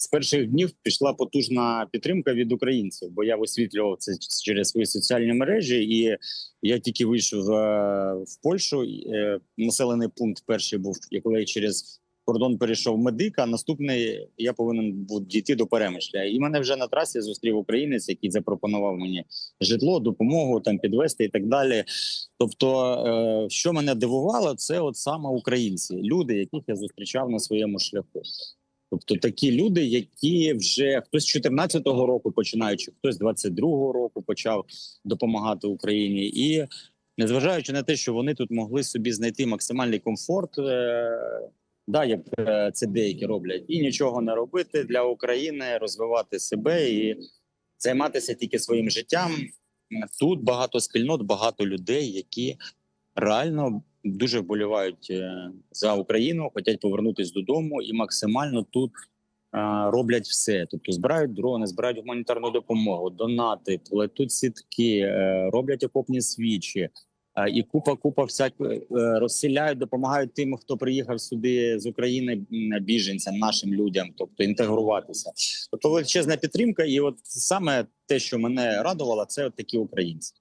з перших днів пішла потужна підтримка від українців, бо я висвітлював це через свої соціальні мережі, і я тільки вийшов е, в Польщу. е, Населений пункт перший був, коли я через кордон перейшов медик, а наступний я повинен був дійти до Перемишля. І мене вже на трасі зустрів українець, який запропонував мені житло, допомогу там підвести і так далі. Тобто, е, що мене дивувало, це от саме українці, люди, яких я зустрічав на своєму шляху. Тобто такі люди, які вже хтось з 14-го року починаючи, хтось з 22-го року почав допомагати Україні, і незважаючи на те, що вони тут могли собі знайти максимальний комфорт, е, да, як е, це деякі роблять, і нічого не робити для України, розвивати себе і займатися тільки своїм життям. Тут багато спільнот, багато людей, які реально дуже вболівають е, за Україну, хочуть повернутися додому і максимально тут е, роблять все. Тобто збирають дрони, збирають гуманітарну допомогу, донати, плетуть сітки, е, роблять окопні свічі. І купа, купа всякої е, розселяють, допомагають тим, хто приїхав сюди з України біженцям, нашим людям, тобто інтегруватися. Тобто величезна підтримка, і от саме те, що мене радувало, це от такі українці.